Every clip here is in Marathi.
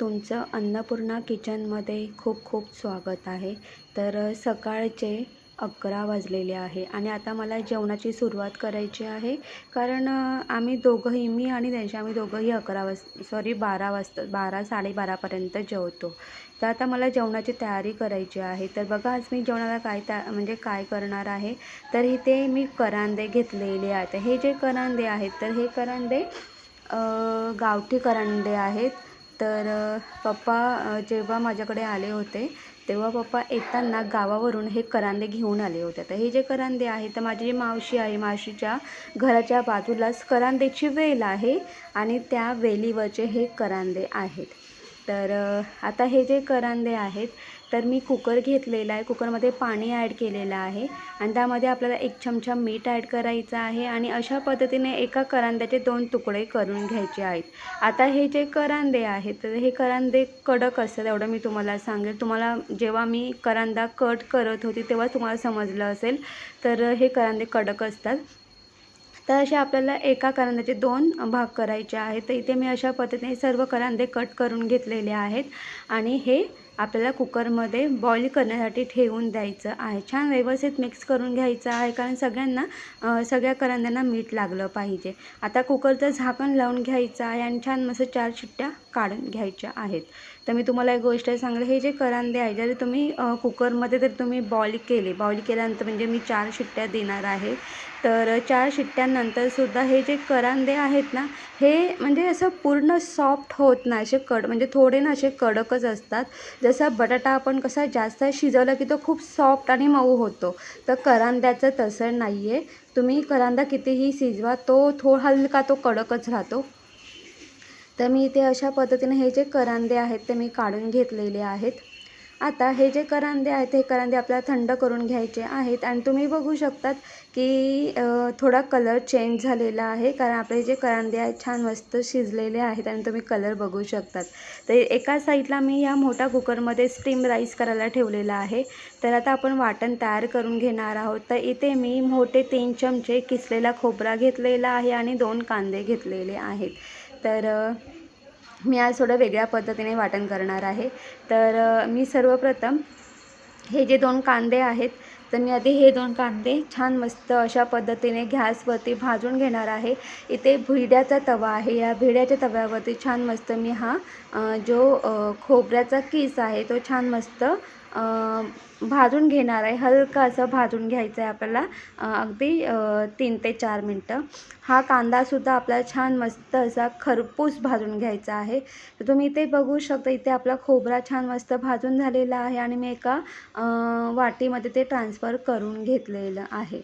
तुमचं अन्नपूर्णा किचनमध्ये खूप खूप स्वागत आहे. तर सकाळचे अकरा वाजलेले आहे आणि आता मला जेवणाची सुरुवात करायची आहे. कारण आम्ही दोघंही मी आणि त्यांचे आम्ही दोघंही अकरा वाज सॉरी बारा वाजता बारा साडेबारापर्यंत जेवतो. तर आता मला जेवणाची तयारी करायची आहे. तर बघा आज मी जेवणाला काय त्या म्हणजे काय करणार आहे. तर इथे मी करांदे घेतलेले आहेत. हे जे करांदे आहेत तर हे करांदे गावठी करांदे आहेत. तर पप्पा जेव्हा माझ्याकडे आले होते तेव्हा पप्पा येताना गावावरून हे करांदे घेऊन आले होते. तर हे जे करांदे आहेत तर माझी जी मावशी आहे मावशीच्या घराच्या बाजूलाच करांदेची वेल आहे आणि त्या वेलीवरचे हे करांदे आहेत. तर आता हे जे करांदे आहेत तर मी कुकर घेतलेला आहे. कुकरमध्ये पाणी ॲड केलेलं आहे. आणि त्यामध्ये आपल्याला एक चमचा मीठ ॲड करायचं आहे. आणि अशा पद्धतीने एका करांद्याचे दोन तुकडे करून घ्यायचे आहेत. आता हे जे करांदे आहेत तर हे करांदे कडक असतात एवढं मी तुम्हाला सांगेल. तुम्हाला जेव्हा मी करांदा कट करत होती तेव्हा तुम्हाला समजलं असेल. तर हे करांदे कडक असतात. तर असे आपल्याला एका करांद्याचे दोन भाग करायचे आहेत. तर इथे मी अशा पद्धतीने सर्व करांदे कट करून घेतलेले आहेत आणि हे आपल्याला कुकरमध्ये बॉईल करण्यासाठी ठेवून द्यायचं आहे. छान व्यवस्थित मिक्स करून घ्यायचं आहे कारण सगळ्यांना सगळ्या करांद्यांना मीठ लागलं पाहिजे. आता कुकरचं झाकण लावून घ्यायचं आहे आणि छान मस्त चार शिट्ट्या काढून घ्यायच्या आहेत. तर मी तुम्हाला एक गोष्ट सांगेल हे जे करांदे आहे जरी तुम्ही कुकरमध्ये जर तुम्ही बॉईल केले बॉईल केल्यानंतर म्हणजे मी चार शिट्ट्या देणार आहे. तर चार शिट्ट्यानंतरसुद्धा हे जे करांदे आहेत ना हे म्हणजे असं पूर्ण सॉफ्ट होत नाही असे कड म्हणजे थोडे ना असे कडकच असतात. जसा बटाटा आपण कसा जास्त शिजवला की तो खूप सॉफ्ट आणि मऊ होतो. तर करांद्याचं तसं नाही आहे तुम्ही करांदा कितीही शिजवा तो थो हलका तो कडकच राहतो. तर मी इथे अशा पद्धतीने हे जे करांदे आहेत ते मी काढून घेतलेले आहेत. आता हे जे करांदे आहेत हे करांदे आपल्याला थंड करून घ्यायचे आहेत. आणि तुम्ही बघू शकतात की थोडा कलर चेंज झालेला आहे. कारण आपले जे करांदे आहेत छान मस्त शिजलेले आहेत आणि तुम्ही कलर बघू शकतात. तर एका साईडला मी या मोठ्या कुकरमध्ये स्टीम राईस करायला ठेवलेला आहे. तर आता आपण वाटण तयार करून घेणार आहोत. तर इथे मी मोठे तीन चमचे किसलेला खोबरा घेतलेला आहे आणि दोन कांदे घेतलेले आहेत. तर मी आज थोडं वेगळ्या पद्धतीने वाटण करणार आहे. तर मी सर्वप्रथम हे जे दोन कांदे आहेत तर मी आधी हे दोन कांदे छान मस्त अशा पद्धतीने गॅसवरती भाजून घेणार आहे. इथे भिड्याचा तवा आहे. या भिड्याच्या तव्यावरती छान मस्त मी हा जो खोबऱ्याचा किस आहे तो छान मस्त भाजून घेणार आहे. हलका असं भाजून घ्यायचं आहे आपल्याला अगदी तीन ते चार मिनटं. हा कांदासुद्धा आपला छान मस्त असा खरपूस भाजून घ्यायचा आहे. तर तुम्ही इथे बघू शकता इथे आपला खोबरा छान मस्त भाजून झालेला आहे आणि मी एका वाटीमध्ये ते ट्रान्सफर करून घेतलेलं आहे.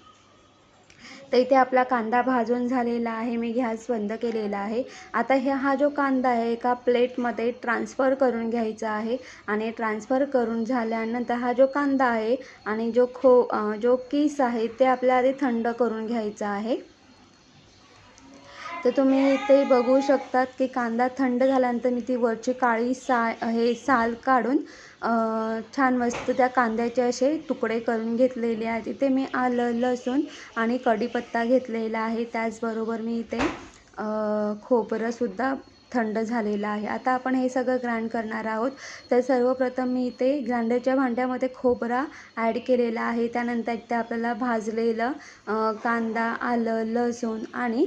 तर इथे आपला कांदा भाजून झालेला आहे. मी गॅस बंद केलेला आहे. आता हे हा जो कांदा आहे एका प्लेटमध्ये ट्रान्सफर करून घ्यायचा आहे आणि ट्रान्सफर करून झाल्यानंतर हा जो कांदा आहे आणि जो खो जो किस आहे ते आपल्याला आधी थंड करून घ्यायचा आहे. तर तुम्ही इथे बघू शकतात की कांदा थंड झाल्यानंतर मी ती वरची काळी सा हे साल काढून छान मस्त त्या कांद्याचे असे तुकडे करून घेतलेले आहेत. इथे मी आलं लसूण आणि कढीपत्ता घेतलेला आहे. त्याचबरोबर मी इथे खोबरंसुद्धा थंड झालेलं आहे. आता आपण हे सगळं ग्राइंड करणार आहोत. तर सर्वप्रथम मी इथे ग्राइंडरच्या भांड्यामध्ये खोबरा ॲड केलेला आहे. त्यानंतर इथे आपल्याला भाजलेलं कांदा आलं लसूण आणि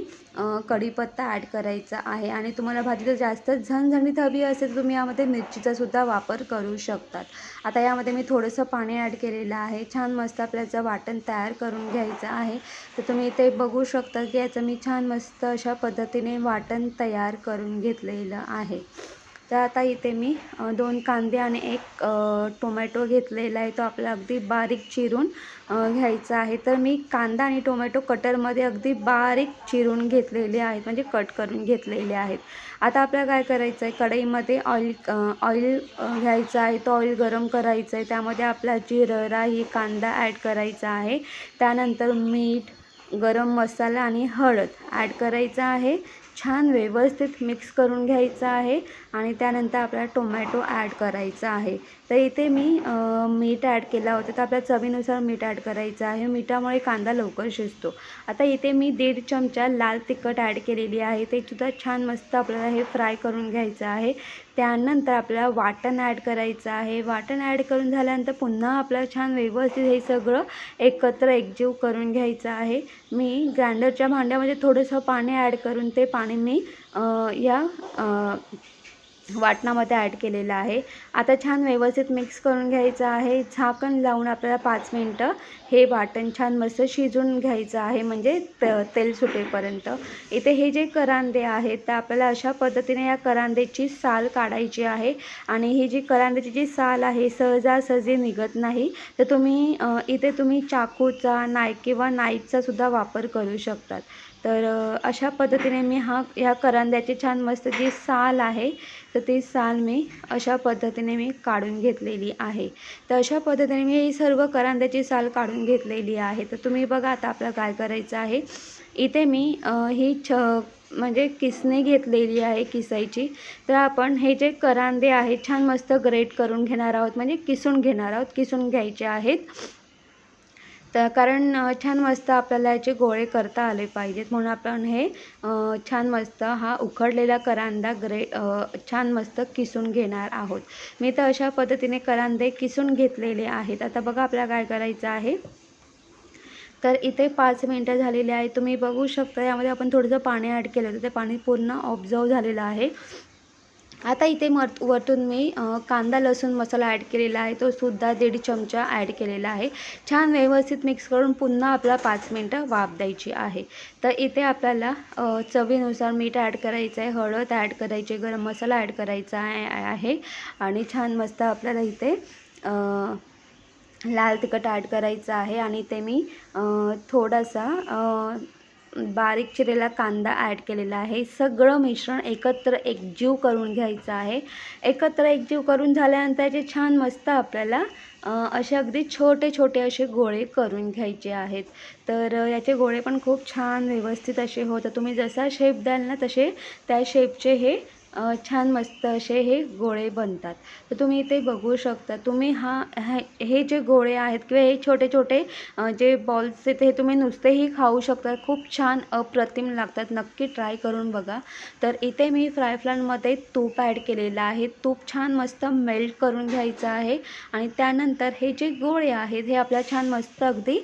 कढीपत्ता ॲड करायचा आहे. आणि तुम्हाला भाजी जर जास्त झणझणीत हवी असेल तर तुम्ही यामध्ये मिरचीचासुद्धा वापर करू शकतात. आता यामध्ये मी थोडंसं पाणी ॲड केलेलं आहे. छान मस्त आपल्याचं वाटण तयार करून घ्यायचं आहे. तर तुम्ही इथे बघू शकता की याचं मी छान मस्त अशा पद्धतीने वाटण तयार करून घेतलेलं आहे. तर आता इथे मी दोन कांदे आणि एक टोमॅटो घेतलेला आहे. तो आपल्याला अगदी बारीक चिरून घ्यायचा आहे. तर मी कांदा आणि टोमॅटो कटरमध्ये अगदी बारीक चिरून घेतलेले आहेत. म्हणजे कट करून घेतलेले आहेत. आता आपल्याला काय करायचं आहे? कढईमध्ये ऑइल ऑइल घ्यायचं आहे. तो ऑइल गरम करायचं आहे. त्यामध्ये आपला जिरं राई कांदा ॲड करायचा आहे. त्यानंतर मीठ गरम मसाला आणि हळद ॲड करायचा आहे. छान व्यवस्थित मिक्स करून घ्यायचं आहे आणि त्यानंतर आपल्याला टोमॅटो ॲड करायचा आहे. तर इथे मी मीठ ॲड केला होता. तर आपल्या चवीनुसार मीठ ॲड करायचं आहे. मिठामुळे कांदा लवकर शिजतो. आता इथे मी दीड चमचा लाल तिखट ॲड केलेली आहे. ते सुद्धा छान मस्त आपल्याला हे फ्राय करून घ्यायचं आहे. त्यानंतर आपल्याला वाटण ॲड करायचं आहे. वाटण ॲड करून झाल्यानंतर पुन्हा आपल्याला छान व्यवस्थित हे सगळं एकत्र एकजीव करून घ्यायचं आहे. मी ग्राइंडरच्या भांड्यामध्ये थोडंसं पाणी ॲड करून ते पाणी मी या वाटणामध्ये ॲड केलेलं आहे. आता छान व्यवस्थित मिक्स करून घ्यायचं आहे. झाकण लावून आपल्याला पाच मिनटं हे वाटण छान मस्त शिजून घ्यायचं आहे म्हणजे त तेल सुटेपर्यंत. इथे हे जे करांदे आहेत तर आपल्याला अशा पद्धतीने या करांद्याची साल काढायची आहे. आणि ही जी करांद्याची जी साल आहे सहजासहजी निघत नाही. तर तुम्ही इथे तुम्ही चाकूचा नाय किंवा नाईकचासुद्धा वापर करू शकतात. तर अशा पद्धतीने मी हा ह्या करांद्याची छान मस्त जी साल आहे तर ती साल मी अशा पद्धतीने मी काढून घेतलेली आहे. तर अशा पद्धतीने मी ही सर्व करांद्याची साल काढून घेतलेली आहे. तर तुम्ही बघा आता आपलं काय करायचं आहे. इथे मी ही छ म्हणजे किसणी घेतलेली आहे किसायची तर आपण हे जे करांदे आहेत छान मस्त ग्रेट करून घेणार आहोत. म्हणजे किसून घेणार आहोत किसून घ्यायचे आहेत. तर कारण छान मस्त आपल्याला याचे गोळे करता आले पाहिजेत. म्हणून आपण हे छान मस्त हा उकडलेला करांदा ग्रे छान मस्त किसून घेणार आहोत. मी तर अशा पद्धतीने करांदे किसून घेतलेले आहेत. आता बघा आपल्याला काय करायचं आहे. तर इथे पाच मिनटं झालेली आहे तुम्ही बघू शकता यामध्ये आपण थोडंसं पाणी ॲड केलं होतं. ते पाणी पूर्ण ऑब्झर्व झालेलं आहे. आता इथे मर वरतून मी कांदा लसूण मसाला ॲड केलेला आहे. तो सुद्धा दीड चमचा ॲड केलेला आहे. छान व्यवस्थित मिक्स करून पुन्हा आपला पाच मिनटं वाफ द्यायची आहे. तर इथे आपल्याला चवीनुसार मीठ ॲड करायचं आहे हळद ॲड करायची आहे गरम मसाला ॲड करायचा आहे आहे. आणि छान मस्त आपल्याला इथे लाल तिखट ॲड करायचं आहे. आणि ते मी थोडासा बारीक चिरेला कांदा ॲड केलेला आहे. सगळं मिश्रण एकत्र एकजीव करून घ्यायचं आहे. एकत्र एकजीव करून झाल्यानंतर याचे छान मस्त आपल्याला असे अगदी छोटे छोटे असे गोळे करून घ्यायचे आहेत. तर याचे गोळे पण खूप छान व्यवस्थित असे होतात. तुम्ही जसा शेप द्याल ना तसे त्या शेपचे हे छान मस्त असे हे गोळे बनतात. तर तुम्ही इथे बघू शकता तुम्ही हा हे जे गोळे आहेत किंवा हे छोटे छोटे जे बॉल्स आहेत हे तुम्ही नुसतेही खाऊ शकता. खूप छान अप्रतिम लागतात. नक्की ट्राय करून बघा. तर इथे मी फ्राय फ्लॅनमध्ये तूप ॲड केलेलं आहे. तूप छान मस्त मेल्ट करून घ्यायचं आहे. आणि त्यानंतर हे जे गोळे आहेत हे आपल्या छान मस्त अगदी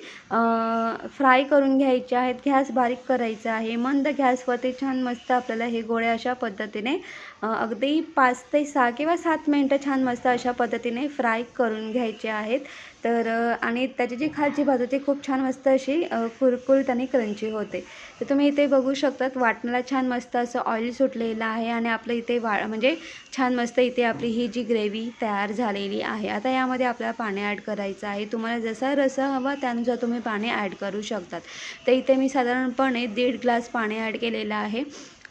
फ्राय करून घ्यायचे आहेत. गॅस बारीक करायचा आहे. मंद गॅसवरती छान मस्त आपल्याला हे गोळे अशा पद्धतीने अगदी पाच ते सहा किंवा सात मिनटं छान मस्त अशा पद्धतीने फ्राय करून घ्यायचे आहेत. तर आणि त्याची जी खालची बाजू ती खूप छान मस्त अशी अ, कुरकुरीत आणि क्रंची होते. तर तुम्ही इथे बघू शकतात वाटणाला छान मस्त असं ऑइल सुटलेलं आहे आणि आपलं इथे वा म्हणजे छान मस्त इथे आपली ही जी ग्रेव्ही तयार झालेली आहे. आता यामध्ये आपल्याला पाणी ॲड करायचं आहे. तुम्हाला जसा रसा हवा त्यानुसार तुम्ही पाणी ॲड करू शकतात. तर इथे मी साधारणपणे दीड ग्लास पाणी ॲड केलेलं आहे.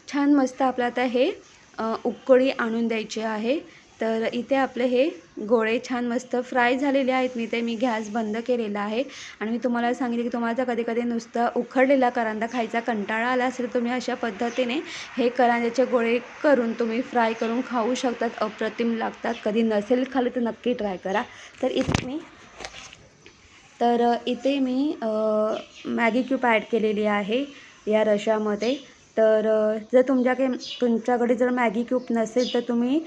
छान मस्त आपलं आता हे उकळी आणून द्यायची आहे. तर इथे आपले हे गोळे छान मस्त फ्राय झालेले आहेत. मी ते मी गॅस बंद केलेला आहे. आणि मी तुम्हाला सांगितले की तुम्हाला जर कधी कधी नुसतं उखडलेला करांदा खायचा कंटाळा आला असेल तर तुम्ही अशा पद्धतीने हे करांद्याचे गोळे करून तुम्ही फ्राय करून खाऊ शकतात. अप्रतिम लागतात. कधी नसेल खाली तर नक्की ट्राय करा. तर इथे मी तर इथे मी मॅगी क्यूब ॲड केलेली आहे या रशामध्ये. तर जर तुमच्याकडे तुमच्याकडे जर मॅगी क्यूब नसेल तर तुम्ही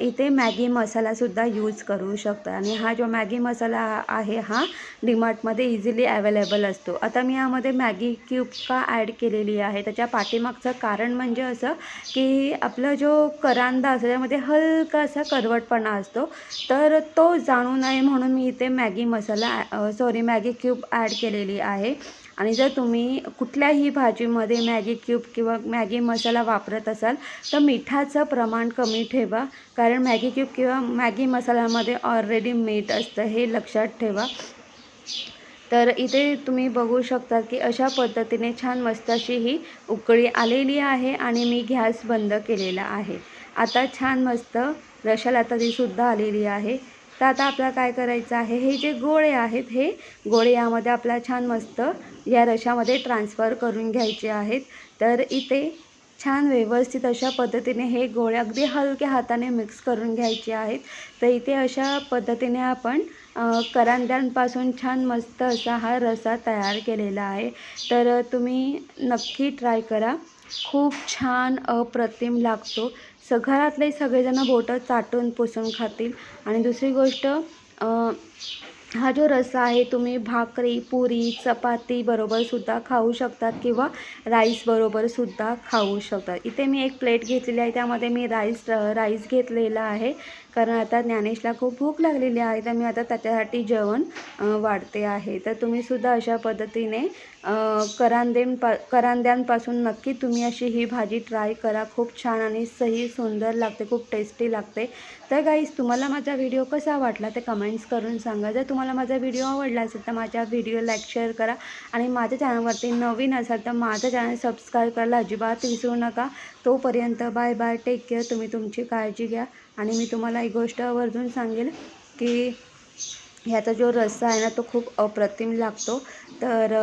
इथे मॅगी मसालासुद्धा यूज करू शकता. आणि हा जो मॅगी मसाला आहे हा डीमार्टमध्ये इझिली अवेलेबल असतो. आता मी यामध्ये मॅगी क्यूब का ॲड केलेली आहे त्याच्या पाठीमागचं कारण म्हणजे असं की आपला जो करांदा असतो त्यामध्ये हलका असा करवटपणा असतो. तर तो जाणू नये म्हणून मी इथे Maggi masala sorry Maggi cube add केलेली आहे. आणि जर तुम्ही कुठल्याही भाजीमध्ये मॅगी क्यूब किंवा मॅगी मसाला वापरत असाल तर मिठाचं प्रमाण कमी ठेवा. कारण मॅगी क्यूब किंवा मॅगी मसाल्यामध्ये ऑलरेडी मीठ असतं हे लक्षात ठेवा. तर इथे तुम्ही बघू शकता की अशा पद्धतीने छान मस्त अशी ही उकळी आलेली आहे आणि मी गॅस बंद केलेला आहे. आता छान मस्त रशाला आता तीसुद्धा आलेली आहे. तर आता आपल्याला काय करायचं आहे? हे जे गोळे आहेत हे गोळे यामध्ये आपल्याला छान मस्त या रशामध्ये ट्रान्सफर करून घ्यायचे आहेत. तर इथे छान व्यवस्थित अशा पद्धतीने हे गोळे अगदी हलक्या हाताने मिक्स करून घ्यायचे आहेत. तर इथे अशा पद्धतीने आपण करांद्यांपासून छान मस्त असा हा रसा तयार केलेला आहे. तर तुम्ही नक्की ट्राय करा. खूप छान अप्रतिम लागतो. स घरातले सगळेजण बोटं चाटून पुसून खातील. आणि दुसरी गोष्ट हा जो रस्सा आहे तुम्ही भाकरी पुरी चपाती बरोबर सुद्धा खाऊ शकतात किंवा राईस बरोबर सुद्धा खाऊ शकतात. इथे मी एक प्लेट घेतलेली आहे त्यामध्ये मी राईस राईस घेतलेला आहे. कारण आता ज्ञानेशला खूप भूक लागलेली आहे तर मी आता त्याच्यासाठी जेवण वाढते आहे. तर तुम्ही सुद्धा अशा पद्धतीने करांदें करांदेपा करांद्यांपासून नक्की तुम्ही अशी ही भाजी ट्राय करा. खूप छान आणि सही सुंदर लागते खूप टेस्टी लागते. तर गाईज तुम्हाला माझा व्हिडिओ कसा वाटला ते कमेंट्स करून सांगा. जर तुम्हाला माझा व्हिडिओ आवडला असेल तर माझ्या व्हिडिओ लाईक शेअर करा. आणि माझ्या चॅनलवरती नवीन असाल तर माझं चॅनल सबस्क्राईब करायला अजिबात विसरू नका. तोपर्यंत बाय बाय टेक केअर तुम्ही तुमची काळजी घ्या. आणि मी तुम्हाला एक गोष्ट आवर्जून सांगेल की ह्याचा जो रस्सा आहे ना तो खूप अप्रतिम लागतो. तर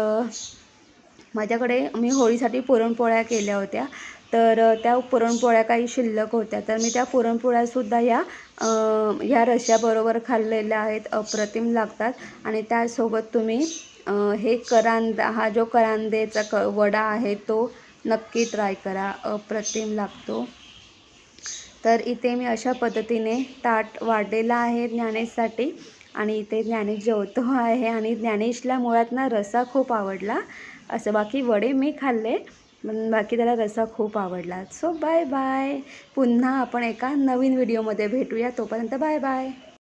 माझ्याकडे मी होळीसाठी पुरणपोळ्या केल्या होत्या. तर त्या पुरणपोळ्या काही शिल्लक होत्या. तर मी त्या पुरणपोळ्यासुद्धा ह्या ह्या रश्याबरोबर खाल्लेल्या आहेत. अप्रतिम लागतात. आणि त्यासोबत तुम्ही हे करांदा हा जो करांदेचा क वडा आहे तो नक्की ट्राय करा. अप्रतिम लागतो. तर इथे मी अशा पद्धतीने ताट वाढलेला आहे ज्ञानेशसाठी. आणि इथे ज्ञानेश जेवतो आहे आणि ज्ञानेशला मुळात ना रसा खूप आवडला. असं बाकी वडे मी खाल्ले पण बाकी त्याला रसा खूप आवडला. सो बाय बाय पुन्हा आपण एका नवीन व्हिडिओमध्ये भेटूया. तोपर्यंत बाय बाय